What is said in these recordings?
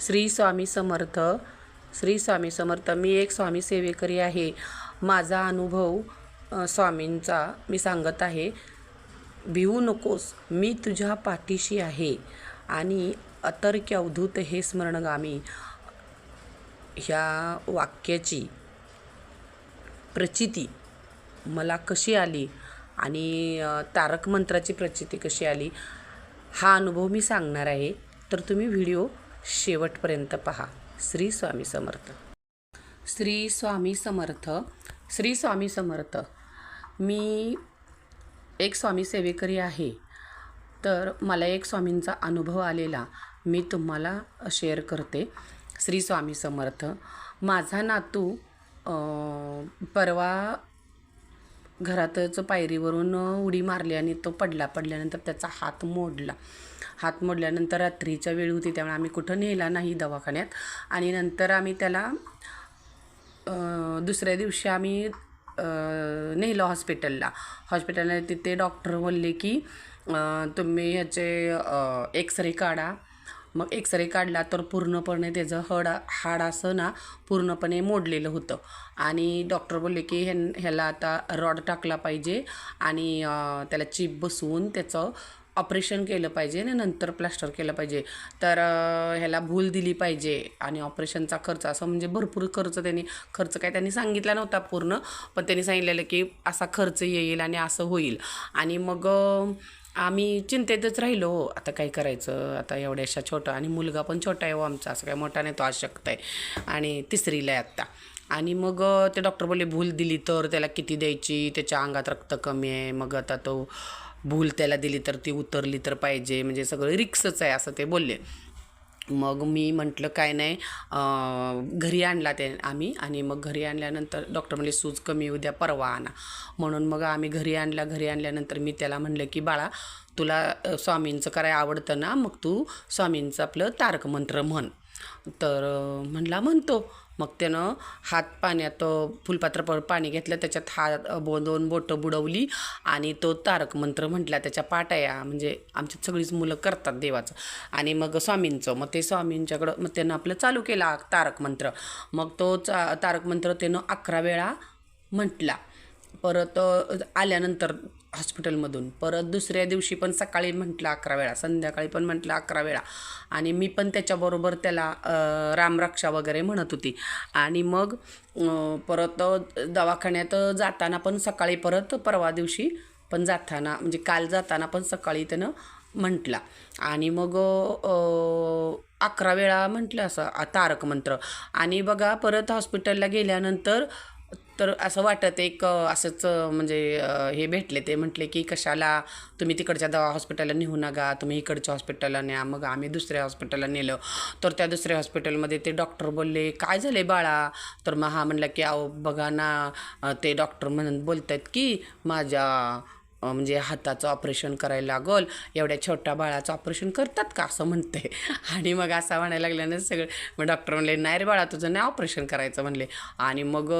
श्री स्वामी समर्थ. श्री स्वामी समर्थ मी एक स्वामी सेवेकरी आहे. माझा अनुभव स्वामींचा मी सांगत आहे. भिवू नकोस मी तुझ्या पाठीशी आहे. आणि अतर्क्य अवधूत हे स्मरणगामी. ह्या वाक्याची प्रचिती मला कशी आली? आणि तारक मंत्राची प्रचिती कशी आली? हा अनुभव मी सांगणार आहे. तर तुम्ही व्हिडिओ शेवटपर्यंत पहा. श्री स्वामी समर्थ. श्री स्वामी समर्थ. श्री स्वामी समर्थ. मी एक स्वामी सेवेकरी आहे. तर मला एक स्वामींचा अनुभव आलेला. मी तुम्हाला शेअर करते. श्री स्वामी समर्थ. माझा नातू परवा घरातच पायरीवरून उडी मारली आणि तो पडला. पडल्यानंतर त्याचा हात मोडला. हात मोडल्यानंतर रात्रीच्या वेळ होती त्यामुळे आम्ही कुठं नेला नाही दवाखान्यात. आणि नंतर आम्ही त्याला दुसऱ्या दिवशी आम्ही नेलं हॉस्पिटलला. हॉस्पिटलला तिथे डॉक्टर बोलले की तुम्ही ह्याचे एक्सरे काढा. मग एक्सरे काढला तर पूर्णपणे त्याचं हड हाड असं ना पूर्णपणे मोडलेलं होतं. आणि डॉक्टर बोलले की ह्या ह्याला आता रॉड टाकला पाहिजे आणि त्याला चिप बसवून त्याचं ऑपरेशन केलं पाहिजे आणि नंतर प्लास्टर केलं पाहिजे. तर ह्याला भूल दिली पाहिजे आणि ऑपरेशनचा खर्च असं म्हणजे भरपूर खर्च त्यांनी खर्च काय त्यांनी सांगितला नव्हता पूर्ण पण त्यांनी सांगितलेलं की असा खर्च येईल आणि असं होईल. आणि मग आम्ही चिंतेतच राहिलो आता काय करायचं? आता एवढ्याशा छोटा आणि मुलगा पण छोटा आहे हो आमचा असं काय मोठा नाही तो अशक्त आहे. आणि तिसरीला आहे आत्ता. आणि मग ते डॉक्टर बोलले भूल दिली तर त्याला किती द्यायची? त्याच्या अंगात रक्त कमी आहे. मग आता तो भूल त्याला दिली तर ती उतरली तर पाहिजे. म्हणजे सगळं रिक्सच आहे असं ते बोलले. मग मी म्हटलं काय नाही घरी आणला ते आम्ही आणि मग घरी आणल्यानंतर डॉक्टर म्हणले सूज कमी उद्या परवा आणा. म्हणून मग आम्ही घरी आणला. घरी आणल्यानंतर मी त्याला म्हणलं की बाळा तुला स्वामींचं कराय आवडतं ना मग तू स्वामींचं आपलं तारक मंत्र म्हण. तर म्हणला म्हणतो. मग त्यानं हात पाण्यात फुलपात्र पाणी घेतलं. त्याच्यात हात बो दोन बोटं बुडवली आणि तो तारक मंत्र म्हटला त्याच्या पाटाया म्हणजे आमच्यात सगळीच मुलं करतात देवाचं. आणि मग स्वामींचं मग ते स्वामींच्याकडं मग त्यानं आपलं चालू केला तारक मंत्र. मग तो चा तारक मंत्र त्यानं अकरा वेळा म्हटला. परत आल्यानंतर हॉस्पिटलमधून. परत दुसऱ्या दिवशी पण सकाळी म्हटलं अकरा वेळा संध्याकाळी पण म्हटलं अकरा वेळा. आणि मी पण त्याच्याबरोबर त्याला रामरक्षा वगैरे म्हणत होती. आणि मग परत दवाखान्यात जाताना पण सकाळी परत परवा दिवशी पण जाताना म्हणजे काल जाताना पण सकाळी त्यानं म्हटला. आणि मग अकरा वेळा म्हटलं असं तारक मंत्र. आणि बघा परत हॉस्पिटलला गेल्यानंतर तर असं वाटत एक असंच म्हणजे हे भेटले ते. म्हटले की कशाला तुम्ही तिकडच्या दवा हॉस्पिटलला नेऊ नका. तुम्ही इकडच्या हॉस्पिटलला न्या. मग आम्ही दुसऱ्या हॉस्पिटलला नेलं. तर त्या दुसऱ्या हॉस्पिटलमध्ये ते डॉक्टर बोलले काय झाले बाळा? तर मग हा म्हणला की अहो बघा ना ते डॉक्टर म्हणून बोलत आहेत की माझ्या म्हणजे हाताचं ऑपरेशन करायला लागल. एवढ्या छोट्या बाळाचं ऑपरेशन करतात का? असं म्हणते. आणि मग असं म्हणायला लागल्यानं सगळं. मग डॉक्टर म्हणले नाही रे बाळा तुझं नाही ऑपरेशन करायचं. म्हणले. आणि मग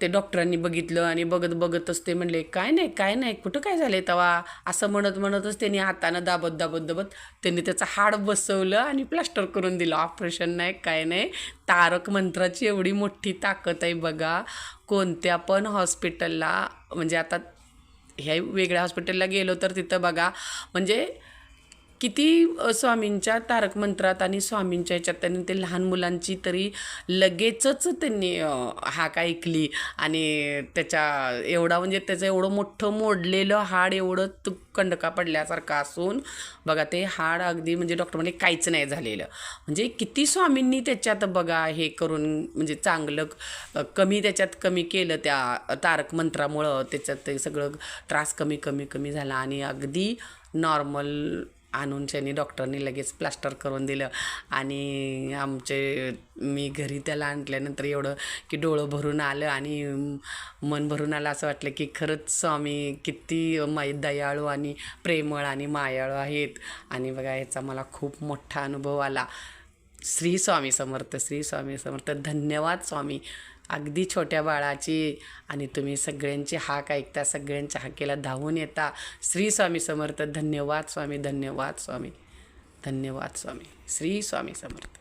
ते डॉक्टरांनी बघितलं आणि बघत बघतच ते म्हणले काय नाही काय नाही कुठं काय झालं तेव्हा असं म्हणत म्हणतच त्यांनी हातानं दाबत दाबत दाबत त्यांनी त्याचं हाड बसवलं आणि प्लास्टर करून दिलं. ऑपरेशन नाही काय नाही. तारक मंत्राची एवढी मोठी ताकद आहे बघा. कोणत्या पण हॉस्पिटलला म्हणजे आता ह्या वेगळ्या हॉस्पिटलला गेलो तर तिथं बघा म्हणजे किती स्वामींच्या तारक मंत्रात आणि स्वामींच्या ह्याच्यात त्यांनी ते लहान मुलांची तरी लगेचच त्यांनी हाक ऐकली आणि त्याच्या एवढा म्हणजे त्याचं एवढं मोठं मोडलेलं हाड एवढं तु कंडका पडल्यासारखा असून बघा ते हाड अगदी म्हणजे डॉक्टर म्हणजे काहीच नाही झालेलं. म्हणजे किती स्वामींनी त्याच्यात बघा हे करून म्हणजे चांगलं कमी त्याच्यात कमी केलं त्या तारक मंत्रामुळं त्याच्यात ते सगळं त्रास कमी कमी कमी झाला आणि अगदी नॉर्मल आणून त्यांनी डॉक्टरनी लगेच प्लास्टर करून दिलं. आणि आमचे मी घरी त्याला आणल्यानंतर एवढं की डोळं भरून आलं आणि मन भरून आलं असं वाटलं की खरंच स्वामी किती माई दयाळू आणि प्रेमळ आणि मायाळू आहेत. आणि बघा याचा मला खूप मोठा अनुभव आला. श्री स्वामी समर्थ श्री स्वामी समर्थ. धन्यवाद स्वामी. अगदी छोट्या बाळाची आणि तुम्ही सगळ्यांची हाक ऐकता सगळ्यांच्या हाकेला धावून येता. श्री स्वामी समर्थ धन्यवाद स्वामी धन्यवाद स्वामी. धन्यवाद स्वामी. श्री स्वामी समर्थ.